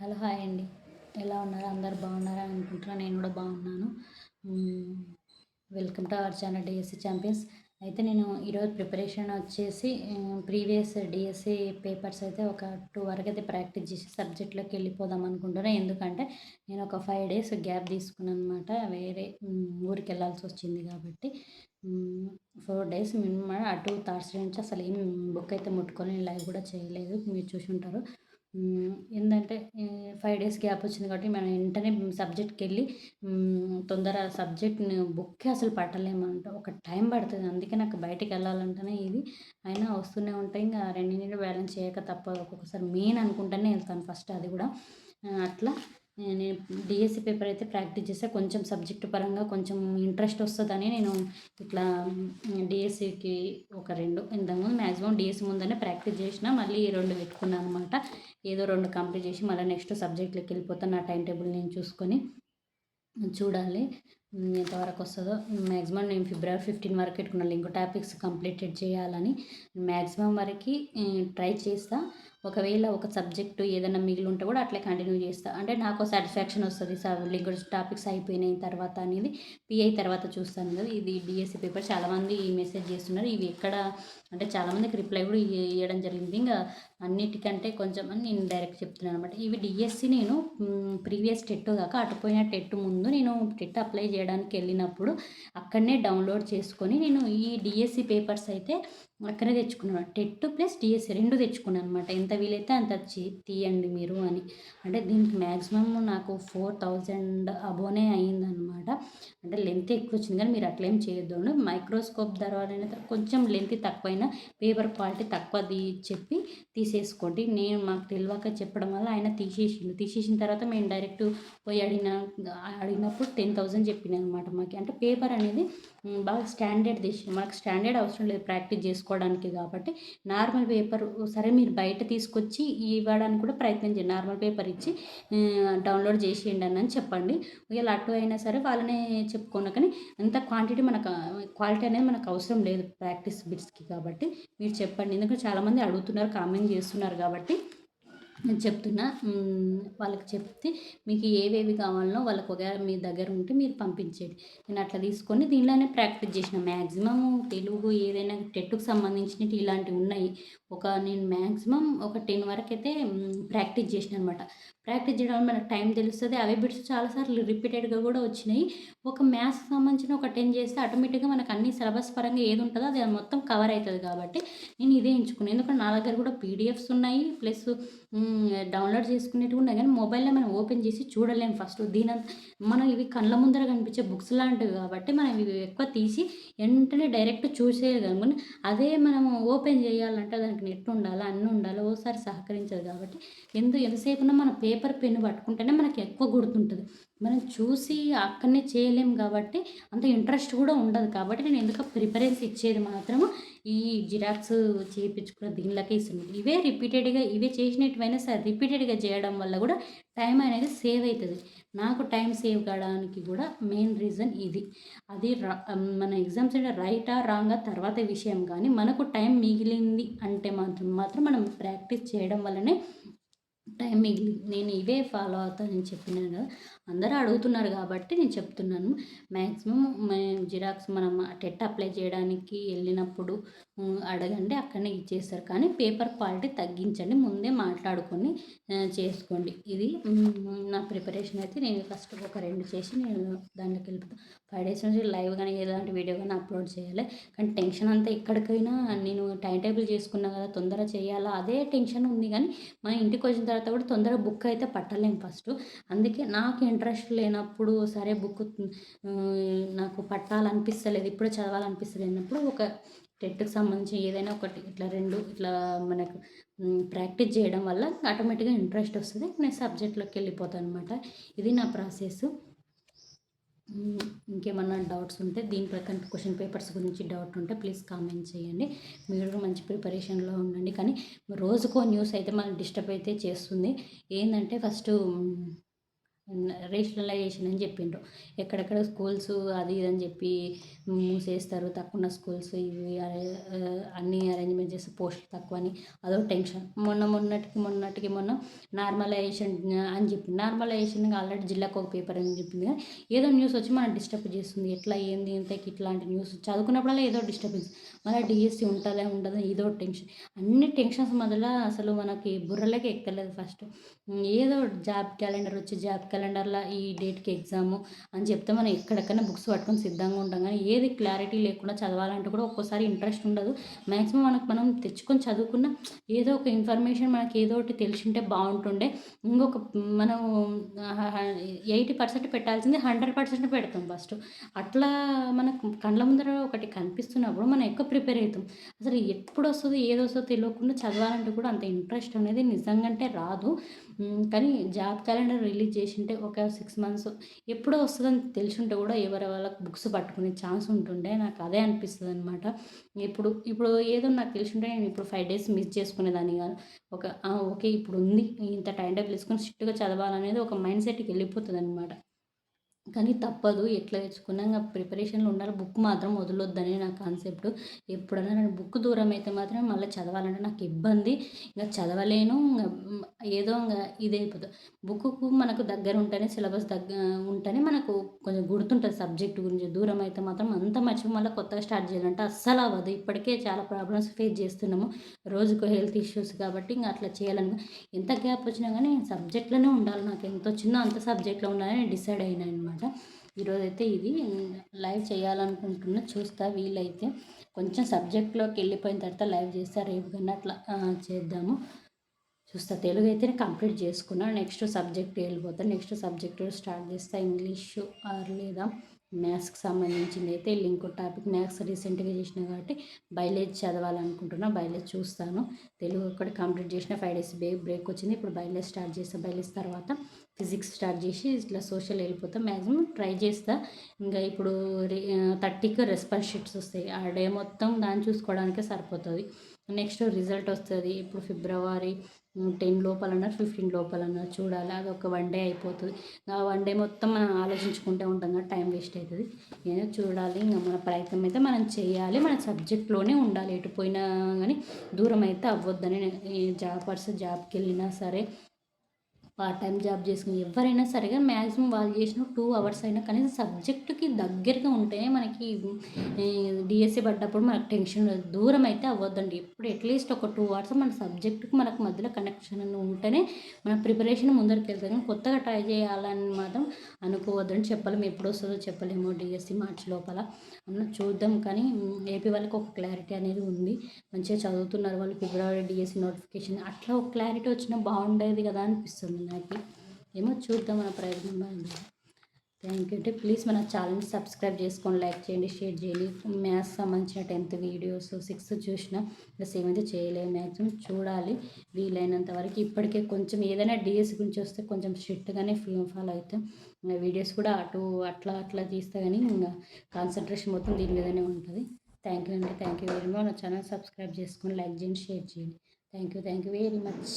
Hello hi అండి. ఎలా ఉన్నారు? అందరు బాగున్నారా? అనుకుంటున్నాను నేను కూడా బాగున్నాను. Welcome to our channel DSC champions అయితే నేను ఈరోజు ప్రిపరేషన్ వచ్చేసి ప్రీవియస్ డిఎస్సి పేపర్స్ అయితే ఒక టూ వరకు అయితే ప్రాక్టీస్ చేసి సబ్జెక్ట్లోకి వెళ్ళిపోదాం అనుకుంటున్నాను ఎందుకంటే నేను ఒక ఫైవ్ డేస్ గ్యాప్ తీసుకున్నాను అనమాట వేరే ఊరికి వెళ్ళాల్సి వచ్చింది కాబట్టి ఫోర్ డేస్ మినిమం అటు థర్డ్స్ నుంచి అసలు ఏం బుక్ అయితే ముట్టుకొని లైవ్ కూడా చేయలేదు. మీరు చూసి ఉంటారు ఏంటంటే ఫైవ్ డేస్ గ్యాప్ వచ్చింది కాబట్టి మనం వెంటనే సబ్జెక్ట్కి వెళ్ళి తొందర సబ్జెక్ట్ని బుక్కే అసలు పట్టలేమంట. ఒక టైం పడుతుంది. అందుకే నాకు బయటకు వెళ్ళాలంటేనే ఇది. అయినా వస్తూనే ఉంటాయి. ఇంకా రెండింటిని బ్యాలెన్స్ చేయక తప్ప ఒక్కొక్కసారి మెయిన్ అనుకుంటేనే వెళ్తాను ఫస్ట్ అది కూడా. అట్లా. నేను డిఎస్సి పేపర్ అయితే ప్రాక్టీస్ చేస్తే కొంచెం సబ్జెక్ట్ పరంగా కొంచెం ఇంట్రెస్ట్ వస్తుందని నేను ఇట్లా డిఎస్సికి ఒక రెండు ఇంతకుముందు మ్యాక్సిమం డిఎస్సి ముందనే ప్రాక్టీస్ చేసిన మళ్ళీ రెండు పెట్టుకున్నాను అనమాట ఏదో రెండు కంప్లీట్ చేసి మళ్ళీ నెక్స్ట్ సబ్జెక్ట్లోకి వెళ్ళిపోతాను. నా టైం టేబుల్ నేను చూసుకొని చూడాలి. ఎంతవరకు వస్తుందో. మ్యాక్సిమం నేను ఫిబ్రవరి ఫిఫ్టీన్ వరకు పెట్టుకున్నాను ఇంకో టాపిక్స్ కంప్లీటెడ్ చేయాలని. మ్యాక్సిమం వరకు ట్రై చేస్తా. ఒకవేళ ఒక సబ్జెక్టు ఏదైనా మిగిలి ఉంటే కూడా అట్లే కంటిన్యూ చేస్తా. అంటే నాకు సాటిస్ఫాక్షన్ వస్తుంది లింగ్విస్ట్ టాపిక్స్ అయిపోయినాయి తర్వాత అనేది పిఐ తర్వాత చూస్తాను కదా. ఇది డిఎస్సి పేపర్. చాలామంది మెసేజ్ చేస్తున్నారు. ఇవి ఎక్కడ అంటే చాలామందికి రిప్లై కూడా ఇవ్వడం జరిగింది. ఇంకా అన్నిటికంటే కొంచెం అని నేను డైరెక్ట్ చెప్తున్నాను అనమాట ఇవి డిఎస్సి నేను ప్రీవియస్ టెట్ కాక అటుపోయిన టెట్ ముందు నేను టెట్ అప్లై చేయడానికి వెళ్ళినప్పుడు అక్కడనే డౌన్లోడ్ చేసుకొని నేను ఈ డిఎస్సి పేపర్స్ అయితే అక్కడే తెచ్చుకున్నాను. టెట్ ప్లస్ డిఎస్సి రెండు తెచ్చుకున్నాను అనమాట ఎంత వీలైతే అంత తీయండి మీరు అని. అంటే దీనికి మ్యాక్సిమమ్ నాకు ఫోర్ థౌజండ్ అబోనే అయిందనమాట అంటే లెంత్ ఎక్కువ వచ్చింది కానీ మీరు అట్లేం చేయొద్దు మైక్రోస్కోప్ ద్వారా కొంచెం లెంత్ తక్కువైనా పేపర్ క్వాలిటీ తక్కువది చెప్పి తీసేసుకోండి. నేను మాకు తెలియక చెప్పడం వల్ల ఆయన తీసేసిండు. తీసేసిన తర్వాత మేము డైరెక్ట్ పోయి అడిగిన అడిగినప్పుడు టెన్ థౌజండ్ చెప్పిన అనమాట మాకు. అంటే పేపర్ అనేది బాగా స్టాండర్డ్ తీసి మనకు స్టాండర్డ్ అవసరం లేదు ప్రాక్టీస్ చేసుకోవడానికి కాబట్టి నార్మల్ పేపర్ సరే మీరు బయట తీసుకొచ్చి ఇవ్వడానికి కూడా ప్రయత్నం చేయండి. నార్మల్ పేపర్ ఇచ్చి డౌన్లోడ్ చేసేయండి అని చెప్పండి. ఒకవేళ అటు అయినా సరే వాళ్ళనే చెప్పుకున్నా కానీ అంత క్వాంటిటీ మనకు క్వాలిటీ అనేది మనకు అవసరం లేదు ప్రాక్టీస్ బిట్స్కి కాబట్టి. మీరు చెప్పండి. ఎందుకంటే చాలామంది అడుగుతున్నారు కామెంట్ చేస్తున్నారు కాబట్టి. నేను చెప్తున్నా వాళ్ళకి చెప్తే మీకు ఏవేవి కావాలనో వాళ్ళకి ఒకవేళ మీ దగ్గర ఉంటే మీరు పంపించేది నేను అట్లా తీసుకొని దీనిలోనే ప్రాక్టీస్ చేసిన. మ్యాక్సిమం తెలుగు ఏదైనా టెట్కు సంబంధించినవి ఇలాంటివి ఉన్నాయి. ఒక నేను మ్యాక్సిమం ఒక టెన్ వరకు అయితే ప్రాక్టీస్ చేసిన అనమాట ప్రాక్టీస్ చేయడం మనకు టైం తెలుస్తుంది. అవే బిట్స్ చాలాసార్లు రిపీటెడ్గా కూడా వచ్చినాయి. ఒక మ్యాథ్స్ సంబంధించిన ఒక టెన్ చేస్తే ఆటోమేటిక్గా మనకు అన్ని సిలబస్ పరంగా ఏది ఉంటుందో అది మొత్తం కవర్ అవుతుంది కాబట్టి నేను ఇదే ఎంచుకున్నాను ఎందుకంటే నా దగ్గర కూడా పీడిఎఫ్స్ ఉన్నాయి. ప్లస్ డౌన్లోడ్ చేసుకునేవి ఉన్నాయి కానీ మొబైల్లో మనం ఓపెన్ చేసి చూడలేము ఫస్ట్ దీని మనం ఇవి కళ్ళ ముందర కనిపించే బుక్స్ లాంటివి కాబట్టి మనం ఇవి ఎక్కువ తీసి వెంటనే డైరెక్ట్ చూసేయగలం అదే మనం ఓపెన్ చేయాలంటే దానికి నెట్ ఉండాలి అన్ని ఉండాలి ఓసారి సహకరించదు కాబట్టి ఎందు ఎంతసేపు మన పేపర్ పెన్ను పట్టుకుంటేనే మనకి ఎక్కువ గుర్తుంటుంది. మనం చూసి అక్కడనే చేయలేము కాబట్టి అంత ఇంట్రెస్ట్ కూడా ఉండదు కాబట్టి నేను ఎందుకు ప్రిఫరెన్స్ ఇచ్చేది మాత్రము ఈ జిరాక్స్ చేయించుకున్న దీనిలోకే ఇస్తున్నాను ఇవే రిపీటెడ్గా ఇవే చేసినట్టువైనా సరే రిపీటెడ్గా చేయడం వల్ల కూడా టైం అనేది సేవ్ అవుతుంది నాకు టైం సేవ్ కావడానికి కూడా మెయిన్ రీజన్ ఇది. అది మన ఎగ్జామ్స్ అంటే రైటా రాంగా తర్వాత విషయం. కానీ మనకు టైం మిగిలింది అంటే మాత్రం మాత్రం మనం ప్రాక్టీస్ చేయడం వల్లనే టైం మిగిలి నేను ఇవే ఫాలో అవుతానని చెప్పినాను కదా. అందరూ అడుగుతున్నారు కాబట్టి నేను చెప్తున్నాను. మ్యాక్సిమం జిరాక్స్ మనం టెట్ అప్లై చేయడానికి వెళ్ళినప్పుడు అడగండి అక్కడనే ఇచ్చేస్తారు. కానీ పేపర్ క్వాలిటీ తగ్గించండి ముందే మాట్లాడుకొని చేసుకోండి. ఇది నా ప్రిపరేషన్ అయితే నేను ఫస్ట్ ఒక రెండు చేసి నేను దాంట్లోకి వెళ్ళిపోతాను ఫైవ్ డేస్ నుంచి లైవ్ కానీ ఎలాంటి వీడియో కానీ అప్లోడ్ చేయాలి. కానీ టెన్షన్ అంతా ఎక్కడికైనా నేను టైం టేబుల్ చేసుకున్నా కదా తొందర చేయాలా? అదే టెన్షన్ ఉంది కానీ మన ఇంటికి వచ్చిన తర్వాత కూడా తొందరగా బుక్ అయితే పట్టలేము ఫస్ట్. అందుకే నాకు ఇంట్రెస్ట్ లేనప్పుడు సరే బుక్ నాకు పట్టాలనిపిస్తలేదు ఇప్పుడు చదవాలనిపిస్తలేదు అన్నప్పుడు ఒక టెట్కి సంబంధించి ఏదైనా ఒకటి ఇట్లా రెండు ఇట్లా మనకు ప్రాక్టీస్ చేయడం వల్ల ఆటోమేటిక్గా ఇంట్రెస్ట్ వస్తుంది. నేను సబ్జెక్ట్లోకి వెళ్ళిపోతాను అనమాట ఇది నా ప్రాసెస్. ఇంకేమన్నా డౌట్స్ ఉంటే దీని ప్రకారం క్వశ్చన్ పేపర్స్ గురించి డౌట్ ఉంటే ప్లీజ్ కామెంట్ చేయండి. మీరు మంచి ప్రిపరేషన్లో ఉండండి. కానీ రోజుకో న్యూస్ అయితే మనం డిస్టర్బ్ అయితే చేస్తుంది. ఏంటంటే ఫస్ట్ రేషనలైజేషన్ అని చెప్పిండ్రు. ఎక్కడెక్కడ స్కూల్స్ అది ఇది అని చెప్పి మూసేస్తారు. తక్కువ ఉన్న స్కూల్స్ ఇవి అన్ని అరేంజ్మెంట్ చేస్తే పోస్టులు తక్కువ అని అదో టెన్షన్ మొన్న మొన్నటికి మొన్నటికి మొన్న నార్మలైజేషన్ అని చెప్పి నార్మలైజేషన్ ఆల్రెడీ జిల్లాకు ఒక పేపర్ అని చెప్పింది కానీ ఏదో న్యూస్ వచ్చి మనం డిస్టర్బ్ చేస్తుంది. ఎట్లా ఏంది ఇంతకి ఇట్లాంటి న్యూస్ చదువుకున్నప్పుడల్లా ఏదో డిస్టర్బెన్స్ మళ్ళీ డిఎస్సి ఉంటుందా ఉండదా ఏదో టెన్షన్ అన్ని టెన్షన్స్ మొదల అసలు మనకి బుర్రలోకి ఎక్కలేదు ఫస్ట్ ఏదో జాబ్ క్యాలెండర్ వచ్చి జాబ్ క్యాలెండర్లో ఈ డేట్కి ఎగ్జాము అని చెప్తే మనం ఎక్కడెక్కడ బుక్స్ పట్టుకొని సిద్ధంగా ఉంటాం. కానీ ఏది క్లారిటీ లేకుండా చదవాలంటే కూడా ఒక్కోసారి ఇంట్రెస్ట్ ఉండదు. మ్యాక్సిమం మనకు మనం తెచ్చుకొని చదువుకున్న ఏదో ఒక ఇన్ఫర్మేషన్ మనకి ఏదో ఒకటి తెలిసింటే బాగుంటుండే. ఇంకొక మనం ఎయిటీ పర్సెంట్ పెట్టాల్సింది హండ్రెడ్ పర్సెంట్ పెడతాం ఫస్ట్ అట్లా మనకు కళ్ళ ముందర ఒకటి కనిపిస్తున్నప్పుడు మనం ఎక్కువ ప్రిపేర్ అవుతాం. అసలు ఎప్పుడు వస్తుంది ఏదొస్తుందో తెలియకుండా చదవాలంటే కూడా అంత ఇంట్రెస్ట్ అనేది నిజంగా రాదు. కానీ జాబ్ క్యాలెండర్ రిలీజ్ చేసింటే ఒక సిక్స్ మంత్స్ ఎప్పుడో వస్తుందని తెలిసింటే కూడా ఎవరి వాళ్ళకి బుక్స్ పట్టుకునే ఛాన్స్ ఉంటుండే. నాకు అదే అనిపిస్తుంది అనమాట ఇప్పుడు ఇప్పుడు ఏదో నాకు తెలిసింటే నేను ఇప్పుడు ఫైవ్ డేస్ మిస్ చేసుకునేదాన్ని కాదు. ఒక ఓకే ఇప్పుడు ఉంది ఇంత టైం టేబుల్ తీసుకొని స్ట్రిక్ట్గా చదవాలనేది ఒక మైండ్ సెట్కి వెళ్ళిపోతుంది అనమాట కానీ తప్పదు. ఎట్లా తెచ్చుకున్నా ఇంకా ప్రిపరేషన్లో ఉండాలి. బుక్ మాత్రం వదలొద్దని నా కాన్సెప్ట్. ఎప్పుడైనా నేను బుక్ దూరం అయితే మాత్రమే మళ్ళీ చదవాలంటే నాకు ఇబ్బంది. ఇంకా చదవలేను. ఇంకా ఏదో ఇంకా ఇదే బుక్కు మనకు దగ్గర ఉంటేనే సిలబస్ దగ్గర ఉంటేనే మనకు కొంచెం గుర్తుంటుంది సబ్జెక్ట్ గురించి. దూరం అయితే మాత్రం అంత మర్చి మళ్ళీ కొత్తగా స్టార్ట్ చేయాలంటే అస్సలు అవ్వదు. ఇప్పటికే చాలా ప్రాబ్లమ్స్ ఫేస్ చేస్తున్నాము. రోజుకు హెల్త్ ఇష్యూస్ కాబట్టి ఇంకా అట్లా చేయాలని. ఎంత గ్యాప్ వచ్చినా కానీ సబ్జెక్ట్లోనే ఉండాలి నాకు. ఎంత వచ్చిందో అంత సబ్జెక్ట్లో ఉండాలని డిసైడ్ అయినా అనమాట. అనమాట ఈరోజైతే ఇది లైవ్ చేయాలనుకుంటున్నా. చూస్తా వీలైతే. కొంచెం సబ్జెక్ట్లోకి వెళ్ళిపోయిన తర్వాత లైవ్ చేస్తా. రేపు కన్నా అట్లా చేద్దాము. చూస్తా. తెలుగు అయితే కంప్లీట్ చేసుకున్నా. నెక్స్ట్ సబ్జెక్ట్ వెళ్ళిపోతాను నెక్స్ట్ సబ్జెక్ట్ స్టార్ట్ చేస్తా. ఇంగ్లీషు ఆర్ లేదా మ్యాథ్స్కి సంబంధించింది అయితే లింక్ టాపిక్. మ్యాథ్స్ రీసెంట్గా చేసిన కాబట్టి బయలేజ్ చదవాలనుకుంటున్నా. బయలేజ్ చూస్తాను. తెలుగు ఒకటి కంప్లీట్ చేసిన. ఫైవ్ డేస్ బ్రేక్ బ్రేక్ వచ్చింది. ఇప్పుడు బయలేజ్ స్టార్ట్ చేస్తాను బయలేజ్ తర్వాత ఫిజిక్స్ స్టార్ట్ చేసి ఇట్లా సోషల్ వెళ్ళిపోతాం. మ్యాక్సిమం ట్రై చేస్తా. ఇంకా ఇప్పుడు థర్టీకి రెస్పాన్స్ షీట్స్ వస్తాయి. ఆ డే మొత్తం దాన్ని చూసుకోవడానికే సరిపోతుంది. నెక్స్ట్ రిజల్ట్ వస్తుంది. ఇప్పుడు ఫిబ్రవరి టెన్ లోపలన్నా ఫిఫ్టీన్ లోపలన్నా చూడాలి. అది ఒక వన్ డే అయిపోతుంది. ఆ వన్ డే మొత్తం మనం ఆలోచించుకుంటూ ఉంటాం కదా టైం వేస్ట్ అవుతుంది ఏదో చూడాలి. ఇంకా మన ప్రయత్నం అయితే మనం చేయాలి. మన సబ్జెక్ట్లోనే ఉండాలి. ఎటు పోయినా కానీ దూరం అయితే అవ్వద్దని జాబ్ పర్సన్ జాబ్కి వెళ్ళినా సరే పార్ట్ టైం జాబ్ చేసుకుని ఎవరైనా సరిగా మ్యాక్సిమం వాళ్ళు చేసిన టూ అవర్స్ అయినా కనీసం సబ్జెక్టుకి దగ్గరగా ఉంటేనే మనకి డిఎస్సి పడ్డప్పుడు మనకు టెన్షన్ దూరం అయితే అవ్వద్దండి. ఎప్పుడు అట్లీస్ట్ ఒక టూ అవర్స్ మన సబ్జెక్టుకి మనకు మధ్యలో కనెక్షన్ ఉంటేనే మన ప్రిపరేషన్ ముందరికి వెళ్తాం. కొత్తగా ట్రై చేయాలని మాత్రం అనుకోవద్దని చెప్పలేము ఎప్పుడు వస్తుందో చెప్పలేము డిఎస్సి మార్చి లోపల. అన్న చూద్దాం. కానీ ఏపీ వాళ్ళకి ఒక క్లారిటీ అనేది ఉంది. మంచిగా చదువుతున్నారు వాళ్ళు ఫిబ్రవరి డిఎస్సి నోటిఫికేషన్ అట్లా ఒక క్లారిటీ వచ్చినా బాగుండేది కదా అనిపిస్తుంది. నాకు. ఏమో చూద్దాం మన ప్రయత్నం థ్యాంక్ యూ అంటే ప్లీజ్ మన ఛానల్ని సబ్స్క్రైబ్ చేసుకోండి లైక్ చేయండి షేర్ చేయండి. మ్యాథ్స్ సంబంధించిన టెన్త్ వీడియోస్ సిక్స్త్ చూసినా ప్లస్ ఏమైతే చేయలేదు మ్యాక్సిమం చూడాలి. వీలైనంత వరకు ఇప్పటికే కొంచెం ఏదైనా డిఎస్ గురించి వస్తే కొంచెం స్ట్రిక్ట్గానే ఫాలో అవుతాం వీడియోస్ కూడా అటు అట్లా అట్లా తీస్తే కానీ ఇంకా కాన్సన్ట్రేషన్ మొత్తం దీని మీదనే ఉంటుంది. థ్యాంక్ యూ అండి. థ్యాంక్ యూ వెరీ మచ్ నా ఛానల్ సబ్స్క్రైబ్ చేసుకొని లైక్ చేయండి షేర్ చేయండి. Thank you thank you very much